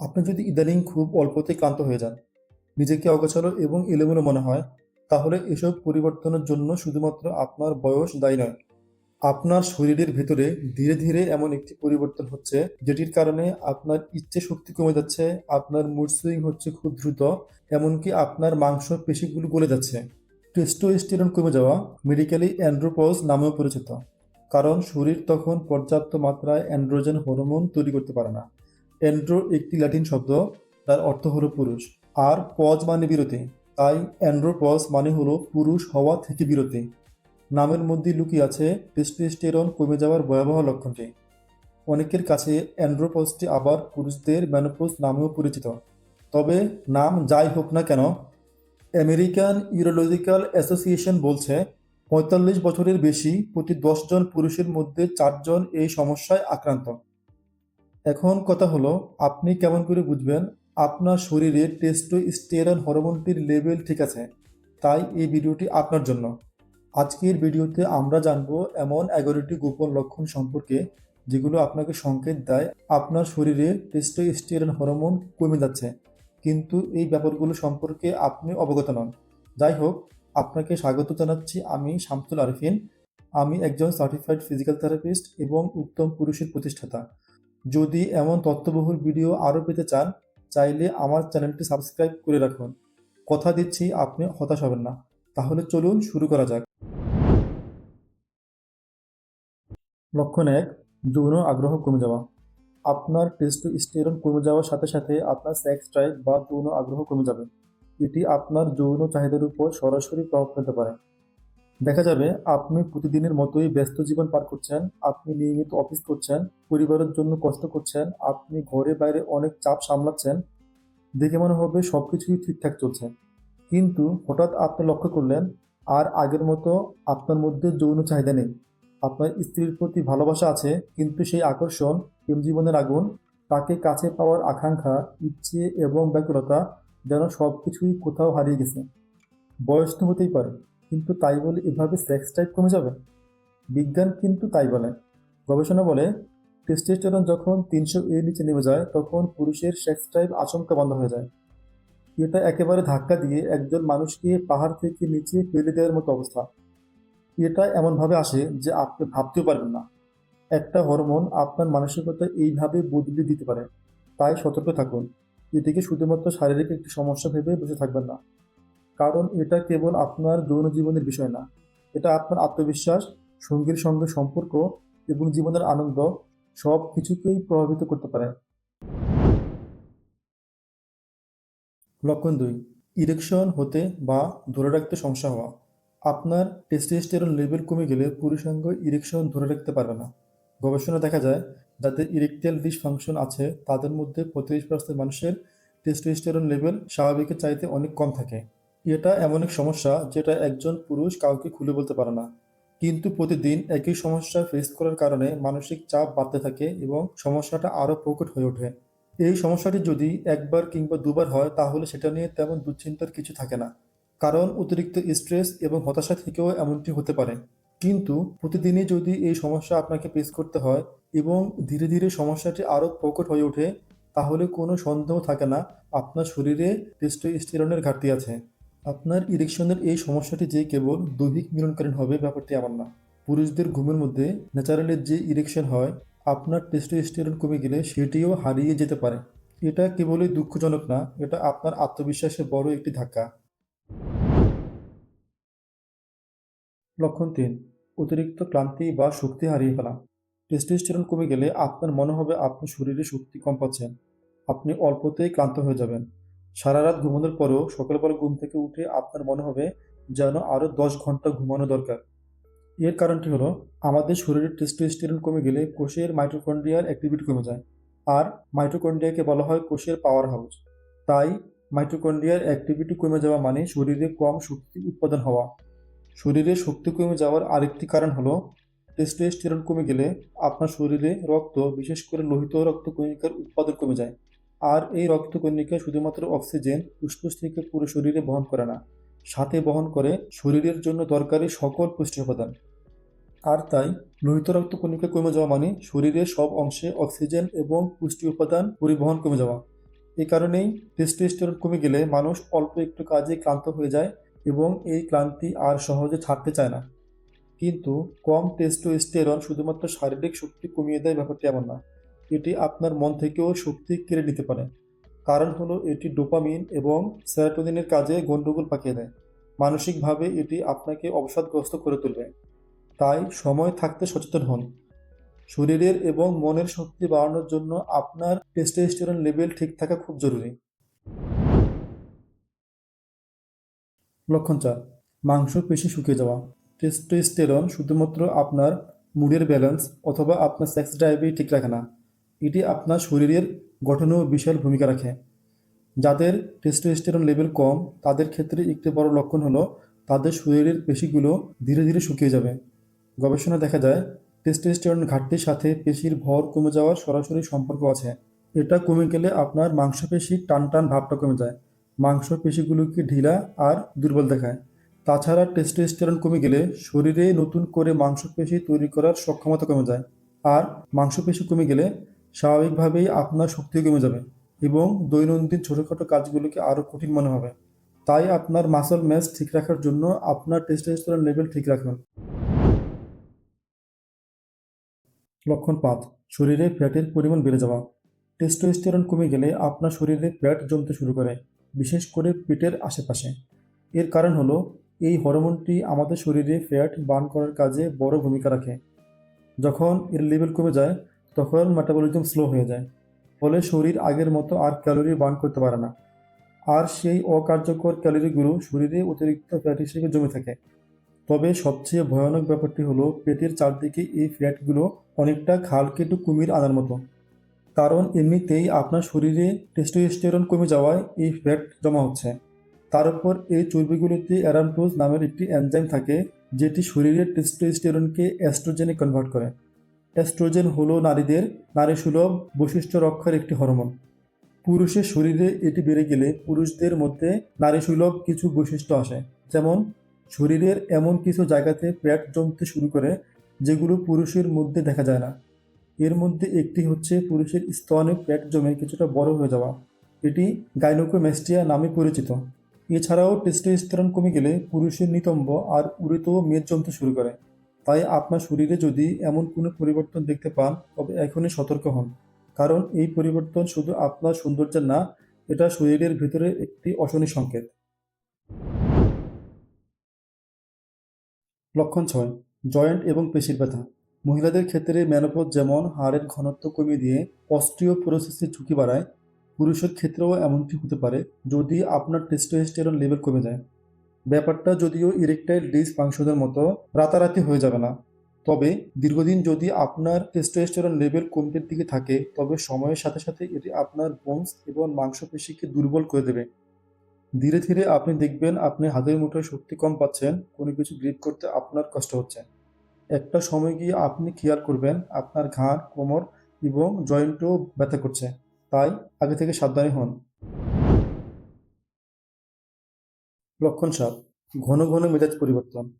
আপনি যদি ইদানিং খুব অল্পতেই ক্লান্ত হয়ে যান, নিজেকে অগোছালো এবং এলোমেলো মনে হয়, তাহলে এসব পরিবর্তনের জন্য শুধুমাত্র আপনার বয়স দায়ী নয়, আপনার শরীরের ভেতরে ধীরে ধীরে এমন একটি পরিবর্তন হচ্ছে, যেটির কারণে আপনার ইচ্ছে শক্তি কমে যাচ্ছে, আপনার মুড সুইং হচ্ছে খুব দ্রুত, এমনকি আপনার মাংস পেশিগুলো গলে যাচ্ছে। টেস্টোস্টেরন কমে যাওয়া মেডিকেলি অ্যান্ড্রোপজ নামেও পরিচিত, কারণ শরীর তখন পর্যাপ্ত মাত্রায় অ্যান্ড্রোজেন হরমোন তৈরি করতে পারে না। অ্যান্ড্রো একটি ল্যাটিন শব্দ তার অর্থ হলো পুরুষ। আর পজ মানে বিরতি, তাই অ্যান্ড্রোপজ মানে হলো পুরুষ হওয়া থেকে বিরতি। নামের মধ্যে লুকিয়ে আছে টেস্টোস্টেরন কমে যাওয়ার ভয়াবহ লক্ষণটি। অনেকের কাছে অ্যান্ড্রোপজটি আবার পুরুষদের ম্যানোপোজ নামেও পরিচিত। তবে নাম যাই হোক না কেন, আমেরিকান ইউরোলজিক্যাল অ্যাসোসিয়েশন বলছে, পঁয়তাল্লিশ বছরের বেশি প্রতি দশজন পুরুষের মধ্যে চারজন এই সমস্যায় আক্রান্ত। এখন কথা হলো, আপনি কেমন করে বুঝবেন আপনার শরীরে টেস্টোস্টেরন হরমোনটির লেভেল ঠিক আছে, তাই এই ভিডিওটি আপনার জন্য। আজকের ভিডিওতে আমরা জানব এমন এগারোটি গোপন লক্ষণ সম্পর্কে যেগুলো আপনাকে সংকেত দেয় আপনার শরীরে টেস্টোস্টেরন হরমোন কমে যাচ্ছে, কিন্তু এই ব্যাপারগুলো সম্পর্কে আপনি অবগত নন। যাই হোক, আপনাকে স্বাগত জানাচ্ছি আমি শামসুল আরফিন। আমি একজন সার্টিফাইড ফিজিক্যাল থেরাপিস্ট এবং উত্তম পুরুষের প্রতিষ্ঠাতা। যদি এমন তথ্যবহুল ভিডিও আরও পেতে চান, চাইলে আমার চ্যানেলটি সাবস্ক্রাইব করে রাখুন। কথা দিচ্ছি, আপনি হতাশ হবেন না। তাহলে চলুন শুরু করা যাক। লক্ষণ এক, যৌন আগ্রহ কমে যাওয়া। আপনার টেস্টোস্টেরন কমে যাওয়ার সাথে সাথে আপনার সেক্স ড্রাইভ বা যৌন আগ্রহ কমে যাবে। এটি আপনার যৌন চাহিদার উপর সরাসরি প্রভাব ফেলতে পারে। দেখা যাবে আপনি প্রতিদিনের মতোই ব্যস্ত জীবন পার করছেন, আপনি নিয়মিত অফিস করছেন, পরিবারের জন্য কষ্ট করছেন, আপনি ঘরে বাইরে অনেক চাপ সামলাচ্ছেন, দেখে মনে হবে সব কিছুই ঠিকঠাক চলছে। কিন্তু হঠাৎ আপনি লক্ষ্য করলেন, আর আগের মতো আপনার মধ্যে যৌন চাহিদা নেই। আপনার স্ত্রীর প্রতি ভালোবাসা আছে, কিন্তু সেই আকর্ষণ, প্রেম জীবনের আগুন, তাকে কাছে পাওয়ার আকাঙ্ক্ষা, ইচ্ছে এবং ব্যাকুলতা যেন সব কিছুই কোথাও হারিয়ে গেছে। বয়স তো হতেই পারে। কিন্তু তাই বলে এভাবে সেক্স টাইপ কমে যাবে? বিজ্ঞান কিন্তু তাই বলে। গবেষণা বলে টেস্টোস্টেরন যখন তিনশো এর নিচে নেমে যায়, তখন পুরুষের সেক্স টাইপ আচমকা বন্ধ হয়ে যায়। এটা একেবারে ধাক্কা দিয়ে একজন মানুষকে পাহাড় থেকে নিচে ফেলে দেওয়ার মতো অবস্থা। এটা এমনভাবে আসে যে আপনি ভাবতেও পারবেন না। একটা হরমোন আপনার মানসিকতা এইভাবে বদলে দিতে পারে। তাই সতর্ক থাকুন। এটিকে শুধুমাত্র শারীরিক একটি সমস্যা ভেবে বসে থাকবেন না। কারণ এটা কেবল আপনার যৌন জীবনের বিষয় না। এটা আপনার আত্মবিশ্বাস, সঙ্গীর সঙ্গে সম্পর্ক এবং জীবনের আনন্দ সব কিছুকেই প্রভাবিত করতে পারে। লক্ষণ দুই ইরেকশন হতে বা ধরে রাখতে সমস্যা হওয়া। আপনার টেস্টোস্টেরন লেভেল কমে গেলে পুরুষাঙ্গ ইরেকশন ধরে রাখতে পারবে না। গবেষণা দেখা যায়, যাদের ইরেকটিয়াল ডিসফাংশন আছে, তাদের মধ্যে পঁয়ত্রিশ পার্সেন্ট মানুষের টেস্টোস্টেরন লেভেল স্বাভাবিকের চাইতে অনেক কম থাকে। এটা এমন এক সমস্যা যেটা একজন পুরুষ কাউকে খুলে বলতে পারে না। কিন্তু প্রতিদিন একই সমস্যা ফেস করার কারণে মানসিক চাপ বাড়তে থাকে এবং সমস্যাটা আরও প্রকট হয়ে ওঠে। এই সমস্যাটি যদি একবার কিংবা দুবার হয়, তাহলে সেটা নিয়ে তেমন দুশ্চিন্তার কিছু থাকে না। কারণ অতিরিক্ত স্ট্রেস এবং হতাশা থেকেও এমনটি হতে পারে। কিন্তু প্রতিদিনই যদি এই সমস্যা আপনাকে ফেস করতে হয় এবং ধীরে ধীরে সমস্যাটি আরও প্রকট হয়ে ওঠে, তাহলে কোনো সন্দেহ থাকে না, আপনার শরীরে টেস্টোস্টেরনের ঘাটতি আছে। আপনার ইরেকশনের এই সমস্যাটি যে কেবল দৈহিক মিলনকালীন হবে ব্যাপারটি এমন না। পুরুষদের ঘুমের মধ্যে ন্যাচারালি যে ইরেকশন হয়, আপনার টেস্টোস্টেরন কমে গেলে সেটিও হারিয়ে যেতে পারে। এটা কেবলই দুঃখজনক না, এটা আপনার আত্মবিশ্বাসের বড় একটি ধাক্কা। লক্ষণ তিন, অতিরিক্ত ক্লান্তি বা শক্তি হারিয়ে ফেলা। টেস্টোস্টেরন কমে গেলে আপনার মনে হবে আপনার শরীরে শক্তি কম পাচ্ছেন আপনি অল্পতেই ক্লান্ত হয়ে যাবেন। সারা রাত ঘুমানোর পরেও সকালবেলা ঘুম থেকে উঠে আপনার মনে হবে যেন আরও দশ ঘণ্টা ঘুমানো দরকার। এর কারণটি হলো, আমাদের শরীরের টেস্টোস্টেরন কমে গেলে কোষের মাইটোকন্ড্রিয়ার অ্যাক্টিভিটি কমে যায়, আর মাইটোকন্ড্রিয়াকে বলা হয় কোষের পাওয়ার হাউস তাই মাইটোকন্ড্রিয়ার অ্যাক্টিভিটি কমে যাওয়া মানে শরীরে কম শক্তি উৎপাদন হওয়া। শরীরে শক্তি কমে যাওয়ার আরেকটি কারণ হলো টেস্টোস্টেরন কমে গেলে আপনার শরীরে রক্ত, বিশেষ করে লোহিত রক্তকণিকার উৎপাদন কমে যায়। আর এই রক্তকণিকা শুধুমাত্র অক্সিজেন ফুসফুস থেকে পুরো শরীরে বহন করে না, সাথে বহন করে শরীরের জন্য দরকারি সকল পুষ্টি উপাদান। আর তাই লোহিত রক্তকণিকা কমে যাওয়া মানে শরীরের সব অংশে অক্সিজেন এবং পুষ্টি উপাদান পরিবহন কমে যাওয়া। এ কারণেই টেস্টোস্টেরন কমে গেলে মানুষ অল্প একটু কাজে ক্লান্ত হয়ে যায় এবং এই ক্লান্তি আর সহজে ছাড়তে চায় না। কিন্তু কম টেস্টোস্টেরন শুধুমাত্র শারীরিক শক্তি কমিয়ে দেয় ব্যাপারটি এমন না। এটি আপনার মন থেকেও শক্তি কেড়ে নিতে পারে। কারণ হলো এটি ডোপামিন এবং সেরাটোনিনের কাজে গণ্ডগোল পাকিয়ে দেয়। মানসিকভাবে এটি আপনাকে অবসাদগ্রস্ত করে তুলবে। তাই সময় থাকতে সচেতন হন। শরীরের এবং মনের শক্তি বাড়ানোর জন্য আপনার টেস্টোস্টেরন লেভেল ঠিক থাকা খুব জরুরি। লক্ষণ চার, মাংস পেশি শুকিয়ে যাওয়া। টেস্টোস্টেরন শুধুমাত্র আপনার মুডের ব্যালেন্স অথবা আপনার সেক্স ড্রাইভেই ঠিক রাখে না। এটি আপনার শরীরের গঠনেও বিশাল ভূমিকা রাখে। যাদের টেস্টোস্টেরন লেভেল কম, তাদের ক্ষেত্রে একটি বড় লক্ষণ হলো তাদের শরীরের পেশিগুলো ধীরে ধীরে শুকিয়ে যাবে। গবেষণা দেখা যায় টেস্টোস্টেরন ঘাটতির সাথে পেশির ভর কমে যাওয়ার সরাসরি সম্পর্ক আছে। এটা কমে গেলে আপনার মাংসপেশির টান টান ভাবটা কমে যায়। মাংসপেশিগুলোকে ঢিলা আর দুর্বল দেখায়। তাছাড়া টেস্টোস্টেরন কমে গেলে শরীরে নতুন করে মাংসপেশি তৈরি করার সক্ষমতা কমে যায়। আর মাংসপেশি কমে গেলে স্বাভাবিকভাবেই আপনার শক্তিও কমে যাবে এবং দৈনন্দিন ছোটোখাটো কাজগুলোকে আরও কঠিন মনে হবে। তাই আপনার মাসল ম্যাচ ঠিক রাখার জন্য আপনার টেস্টোস্টেরন লেভেল ঠিক রাখুন লক্ষণ পাঁচ, শরীরে ফ্যাটের পরিমাণ বেড়ে যাওয়া। টেস্টোস্টেরন কমে গেলে আপনার শরীরে ফ্যাট জমতে শুরু করে, বিশেষ করে পেটের আশেপাশে। এর কারণ হলো, এই হরমোনটি আমাদের শরীরে ফ্যাট বার্ন করার কাজে বড় ভূমিকা রাখে। যখন এর লেভেল কমে যায় তখন মেটাবলিজম স্লো হয়ে যায়, ফলে শরীর আগের মতো আর ক্যালোরি বার্ন করতে পারে না। আর সেই অকার্যকর ক্যালোরিগুলো শরীরে অতিরিক্ত ফ্যাট হিসেবে জমে থাকে। তবে সবচেয়ে ভয়ানক ব্যাপারটি হলো পেটের চারদিকে এই ফ্যাটগুলো অনেকটা খাল কেটে কুমির আনার মতো। কারণ এমনিতেই আপনার শরীরে টেস্টোস্টেরন কমে যাওয়ায় এই ফ্যাট জমা হচ্ছে। তার উপর এই চর্বিগুলোতে অ্যারামটোজ নামের একটি এনজাইম থাকে, যেটি শরীরের টেস্টোস্টেরনকে অ্যাস্ট্রোজেনে কনভার্ট করে। অ্যাস্ট্রোজেন হলো নারীদের নারীসুলভ বৈশিষ্ট্য রক্ষার একটি হরমোন। পুরুষের শরীরে এটি বেড়ে গেলে পুরুষদের মধ্যে নারীসুলভ কিছু বৈশিষ্ট্য আসে, যেমন শরীরের এমন কিছু জায়গাতে প্যাট জমতে শুরু করে যেগুলো পুরুষের মধ্যে দেখা যায় না। এর মধ্যে একটি হচ্ছে পুরুষের স্তনে প্যাট জমে কিছুটা বড় হয়ে যাওয়া। এটি গাইনোকোমেস্টিয়া নামে পরিচিত। এছাড়াও টেস্টোস্টেরন কমে গেলে পুরুষের নিতম্ব আর উড়িত মেদ জমতে শুরু করে। তাই আপনার শরীরে যদি এমন কোনো পরিবর্তন দেখতে পান, তবে এখনই সতর্ক হন। কারণ এই পরিবর্তন শুধু আপনার সৌন্দর্যের না, এটা শরীরের ভিতরে একটি অশনি সংকেত। লক্ষণ ছয়, জয়েন্ট এবং পেশির ব্যথা। মহিলাদের ক্ষেত্রে ম্যানোপজ যেমন হাড়ের ঘনত্ব কমিয়ে দিয়ে অস্টিওপোরোসিসের ঝুঁকি বাড়ায়, পুরুষের ক্ষেত্রেও এমনটি হতে পারে যদি আপনার টেস্টোস্টেরন লেভেল কমে যায়। ব্যাপারটা যদিও ইরেকটাইল ডিস ডিসফাংশনের মতো রাতারাতি হয়ে যাবে না। তবে দীর্ঘদিন যদি আপনার টেস্টোস্টেরন লেভেল কমতে দিকে থাকে, তবে সময়ের সাথে সাথে এটি আপনার বোনস এবং মাংসপেশিকে দুর্বল করে দেবে। ধীরে ধীরে আপনি দেখবেন আপনি হাতের মুঠোয় শক্তি কম পাচ্ছেন, কোনো কিছু গ্রিপ করতে আপনার কষ্ট হচ্ছে। একটা সময় গিয়ে আপনি খেয়াল করবেন, আপনার ঘাড়, কোমর এবং জয়েন্টও ব্যথা করছে। তাই আগে থেকে সাবধানী হন। লক্ষণ সাত ঘন ঘন মেজাজ পরিবর্তন।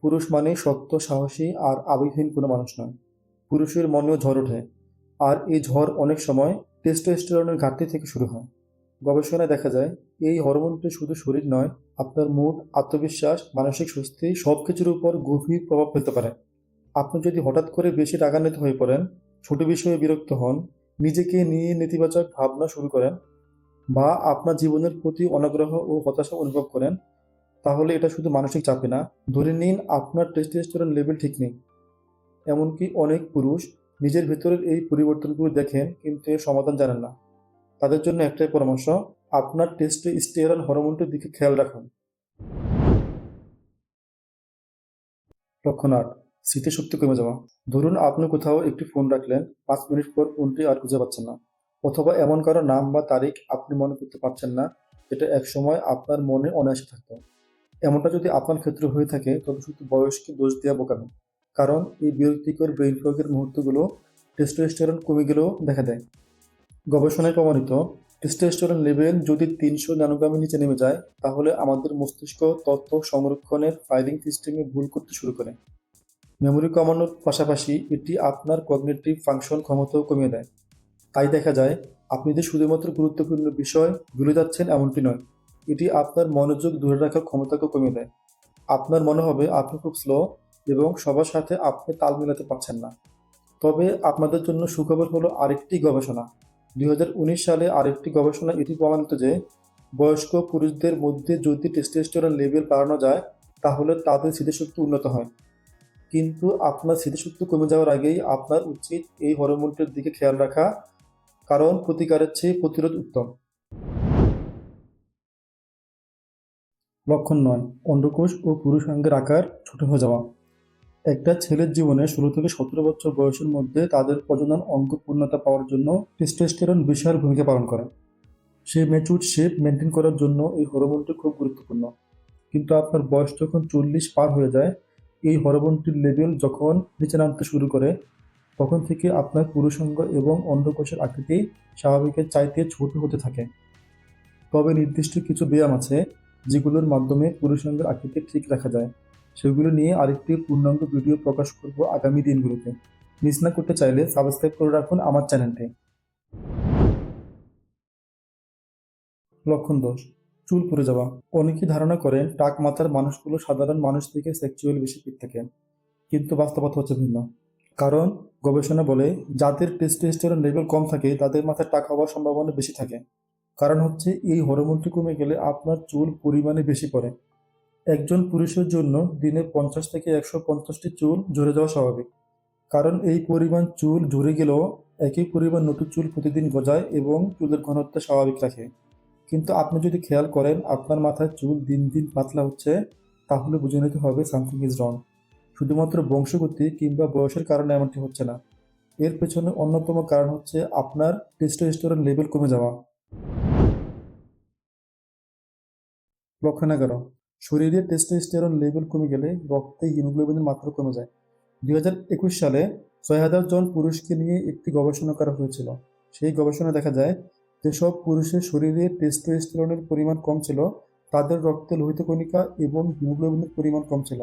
পুরুষ মানে শক্ত, সাহসী আর আবেগহীন কোনো মানুষ নয়। পুরুষের মনেও ঝড় ওঠে। আর এই ঝড় অনেক সময় টেস্টোস্টেরনের ঘাটতি থেকে শুরু হয়। গবেষণায় দেখা যায়, এই হরমোনটি শুধু শরীর নয়, আপনার মুড, আত্মবিশ্বাস, মানসিক স্বস্তি সব কিছুর উপর গভীর প্রভাব ফেলতে পারে। আপনি যদি হঠাৎ করে বেশি রাগান্বিত হয়ে পড়েন, ছোট বিষয়ে বিরক্ত হন, নিজেকে নিয়ে নেতিবাচক ভাবনা শুরু করেন বা আপনার জীবনের প্রতি অনাগ্রহ ও হতাশা অনুভব করেন, তাহলে এটা শুধু মানসিক চাপে না। ধরে নিন আপনার টেস্টোস্টেরন লেভেল ঠিক নেই। এমনকি অনেক পুরুষ নিজের ভেতরের এই পরিবর্তনগুলো দেখেন কিন্তু এর সমাধান জানেন না। তাদের জন্য একটাই পরামর্শ, আপনার টেস্টোস্টেরন হরমোনটির দিকে খেয়াল রাখুন। লক্ষণ আট স্মৃতিশক্তি কমে যাওয়া। ধরুন আপনি কোথাও একটি ফোন রাখলেন, পাঁচ মিনিট পর ফোনটি আর খুঁজে পাচ্ছেন না। অথবা এমন কারও নাম বা তারিখ আপনি মনে করতে পারছেন না, যেটা একসময় আপনার মনে অনায়াসে থাকতো। এমনটা যদি আপনার ক্ষেত্রে হয়ে থাকে, তবে শুধু বয়সকে দোষ দেওয়া বোকামি। কারণ এই বিরক্তিকর ব্রেইন ফগের মুহূর্তগুলো টেস্টোস্টেরন কমে গেলেও দেখা দেয়। গবেষণায় প্রমাণিত টেস্টোস্টেরন লেভেল যদি তিনশো ন্যানোগ্রামের নিচে নেমে যায়, তাহলে আমাদের মস্তিষ্ক তথ্য সংরক্ষণের ফাইলিং সিস্টেমে ভুল করতে শুরু করে। মেমোরি কমানোর পাশাপাশি এটি আপনার কগনেটিভ ফাংশন ক্ষমতাও কমিয়ে দেয়। তাই দেখা যায়, আপনি যে শুধুমাত্র গুরুত্বপূর্ণ বিষয় ভুলে যাচ্ছেন এমনটি নয়। এটি আপনার মনোযোগ ধরে রাখার ক্ষমতাকে কমিয়ে দেয়। আপনার মনে হবে, আপনি খুব স্লো এবং সবার সাথে আপনি তাল মেলাতে পারছেন না। তবে আপনাদের জন্য সুখবর হলো আরেকটি গবেষণা। দুই হাজার উনিশ সালে আরেকটি গবেষণা এটি প্রমাণিত যে, বয়স্ক পুরুষদের মধ্যে যদি টেস্টোস্টেরন লেভেল বাড়ানো যায়, তাহলে তাদের স্মৃতিশক্তি উন্নত হয়। কিন্তু আপনার স্মৃতিশক্তি কমে যাওয়ার আগেই আপনার উচিত এই হরমোনটির দিকে খেয়াল রাখা কারণ প্রতিকারের চেয়ে প্রতিরোধ উত্তম। লক্ষণ নয়, অন্ডকোষ ও পুরুষাঙ্গের আকার ছোট হয়ে যাওয়া। একটা ছেলের জীবনে ষোলো থেকে সতেরো বছর বয়সের মধ্যে তাদের প্রজনন অঙ্গ পূর্ণতা পাওয়ার জন্য টেস্টোস্টেরন বিশাল ভূমিকা পালন করে। সেই ম্যাচুর শেপ মেনটেন করার জন্য এই হরমোনটি খুব গুরুত্বপূর্ণ। কিন্তু আপনার বয়স যখন চল্লিশ পার হয়ে যায়, এই হরমোনটির লেভেল যখন নিচে নামতে শুরু করে তখন থেকে আপনার পুরুষাঙ্গ এবং অন্ডকোষের আকৃতি স্বাভাবিকের চাইতে ছোট হতে থাকে। তবে নির্দিষ্ট কিছু ব্যায়াম আছে, যেগুলোর মাধ্যমে পুরুষাঙ্গের আকৃতি ঠিক রাখা যায়। সেগুলো নিয়ে আরেকটি পূর্ণাঙ্গ ভিডিও প্রকাশ করব আগামী দিনগুলোতে। মিস না করতে চাইলে সাবস্ক্রাইব করে রাখুন আমার চ্যানেলটি। লক্ষণ দোষ, চুল পড়ে যাওয়া। অনেকেই ধারণা করেন টাক মাথার মানুষগুলো সাধারণ মানুষ থেকে সেক্সুয়াল বেশি ফিট থাকে। কিন্তু বাস্তবতা হচ্ছে ভিন্ন। কারণ গবেষণা বলে যাদের টেস্টোস্টেরন লেভেল কম থাকে, তাদের মাথায় টাক হওয়ার সম্ভাবনা বেশি থাকে। কারণ হচ্ছে এই হরমোনটি কমে গেলে আপনার চুল পরিমাণে বেশি পড়ে। একজন পুরুষের জন্য দিনে পঞ্চাশ থেকে একশো পঞ্চাশটি চুল ঝরে যাওয়া স্বাভাবিক। কারণ এই পরিমাণ চুল ঝরে গেলেও একই পরিমাণ নতুন চুল প্রতিদিন গজায় এবং চুলের ঘনত্ব স্বাভাবিক রাখে। কিন্তু আপনি যদি খেয়াল করেন, আপনার মাথার চুল দিন দিন পাতলা হচ্ছে, তাহলে বুঝে নিতে হবে সামথিং ইজ রং শুধুমাত্র বংশগতি কিংবা বয়সের কারণে এমনটি হচ্ছে না। এর পেছনে অন্যতম কারণ হচ্ছে আপনার টেস্টোস্টেরন লেভেল কমে যাওয়া। লক্ষণ এগারো শরীরে টেস্টোস্টেরন লেভেল কমে গেলে রক্তে হিমোগ্লোবিনের মাত্রা কমে যায়। দুই একুশ সালে ছয় হাজার জন পুরুষকে নিয়ে একটি গবেষণা করা হয়েছিল। সেই গবেষণায় দেখা যায়, যেসব পুরুষের শরীরে টেস্টোস্টেরনের পরিমাণ কম ছিল, তাদের রক্তে লোহিত কণিকা এবং হিমোগ্লোবিনের পরিমাণ কম ছিল।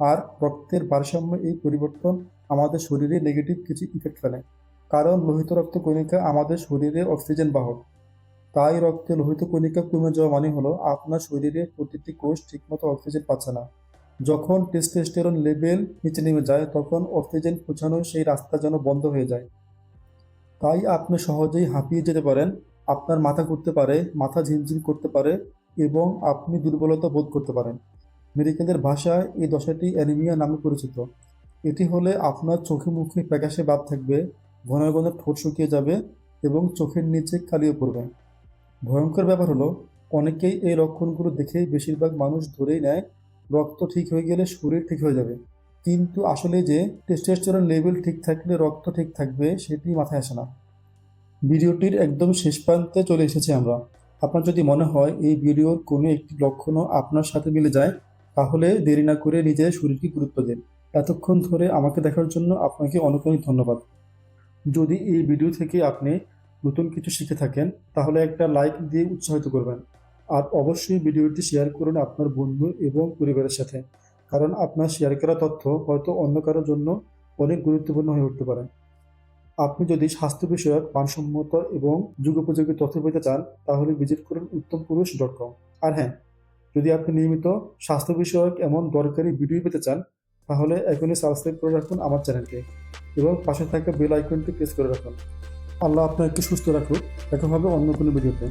আর রক্তের ভারসাম্য এই পরিবর্তন আমাদের শরীরে নেগেটিভ কিছু ইফেক্ট ফেলে। কারণ লোহিত রক্ত কণিকা আমাদের শরীরে অক্সিজেন বাহক তাই রক্তে লোহিত কণিকা কমে যাওয়া মানে হলো আপনার শরীরে প্রতিটি কোষ ঠিকমতো অক্সিজেন পাচ্ছে না। যখন টেস্টোস্টেরন লেভেল নিচে নেমে যায়, তখন অক্সিজেন পৌঁছানোর সেই রাস্তা যেন বন্ধ হয়ে যায়। তাই আপনি সহজেই হাঁপিয়ে যেতে পারেন, আপনার মাথা ঘুরতে পারে, মাথা ঝিমঝিম করতে পারে এবং আপনি দুর্বলতা বোধ করতে পারেন। মেডিকেলের ভাষায় এই দশাটি অ্যানিমিয়া নামে পরিচিত। এটি হলে আপনার চোখে মুখে প্যাকাশে ভাব থাকবে ঘন ঘন ঠোঁট শুকিয়ে যাবে এবং চোখের নিচে কালিয়ে পড়বে। ভয়ঙ্কর ব্যাপার হলো, অনেকেই এই লক্ষণগুলো দেখেই বেশিরভাগ মানুষ ধরেই নেয়, রক্ত ঠিক হয়ে গেলে শরীর ঠিক হয়ে যাবে। কিন্তু আসলে যে টেস্টোস্টেরন লেভেল ঠিক থাকলে রক্ত ঠিক থাকবে, সেটি মাথায় আসে না। ভিডিওটির একদম শেষ প্রান্তে চলে এসেছি আমরা। আপনার যদি মনে হয় এই ভিডিওর কোনো একটি লক্ষণও আপনার সাথে মিলে যায় তাহলে দেরি না করে নিজের শরীরকে গুরুত্ব দিন। এতক্ষণ ধরে আমাকে দেখার জন্য আপনাকে অনেক অনেক ধন্যবাদ। যদি এই ভিডিও থেকে আপনি নতুন কিছু শিখে থাকেন, তাহলে একটা লাইক দিয়ে উৎসাহিত করবেন। আর অবশ্যই ভিডিওটি শেয়ার করুন আপনার বন্ধু এবং পরিবারের সাথে। কারণ আপনার শেয়ার করা তথ্য হয়তো অন্য কারোর জন্য অনেক গুরুত্বপূর্ণ হয়ে উঠতে পারে। আপনি যদি স্বাস্থ্য বিষয়ক মানসম্মত এবং যুগোপযোগী তথ্য পেতে চান, তাহলে ভিজিট করুন উত্তম পুরুষ ডট কম আর হ্যাঁ যদি আপনি নিয়মিত স্বাস্থ্য বিষয়ক এমন দরকারি ভিডিও পেতে চান, তাহলে এখনই সাবস্ক্রাইব করে রাখুন আমার চ্যানেলকে এবং পাশে থাকা বেল আইকনটি প্রেস করে রাখুন। আল্লাহ আপনাকে সুস্থ রাখুক। দেখা হবে অন্য কোনো ভিডিওতে।